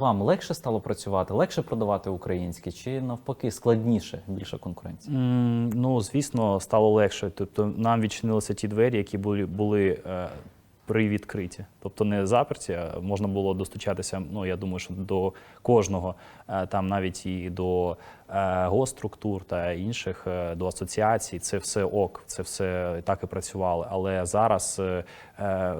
Вам легше стало працювати, легше продавати українське, чи навпаки складніше, більше конкуренції? Mm, Ну, звісно, стало легше. Тобто нам відчинилися ті двері, які були, були е, привідкриті. Тобто не заперті, а можна було достучатися, ну, я думаю, що до кожного, е, там навіть і до е, госструктур та інших, е, до асоціацій. Це все ок, це все так і працювало. Але зараз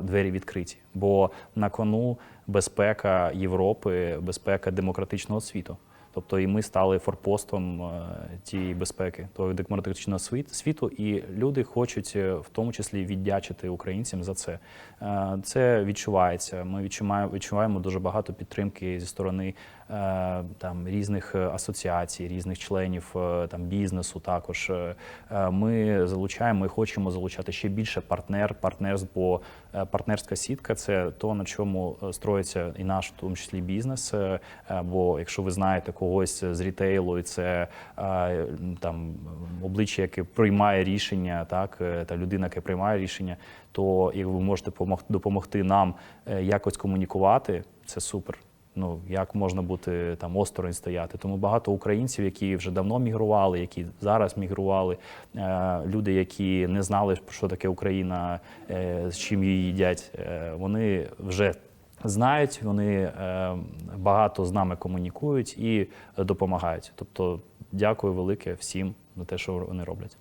двері відкриті, бо на кону безпека Європи, безпека демократичного світу. Тобто і ми стали форпостом е, тієї безпеки, того демократичного світ- світу, і люди хочуть е, в тому числі віддячити українцям за це. Е, Це відчувається. Ми відчуваємо, відчуваємо дуже багато підтримки зі сторони там різних асоціацій, різних членів там бізнесу. Також ми залучаємо і хочемо залучати ще більше партнер, партнерств, бо партнерська сітка це то, на чому строїться і наш, в тому числі, бізнес. Бо якщо ви знаєте когось з рітейлу, і це там обличчя, яке приймає рішення, так е, та людина, яка приймає рішення, то як ви можете помог- допомогти нам е, якось комунікувати, це супер. Ну як можна бути там осторонь стояти? Тому багато українців, які вже давно мігрували, які зараз мігрували, е, люди, які не знали, що таке Україна, е, з чим її їдять, е, вони вже знають, вони е, багато з нами комунікують і допомагають. Тобто, дякую велике всім за те, що вони роблять.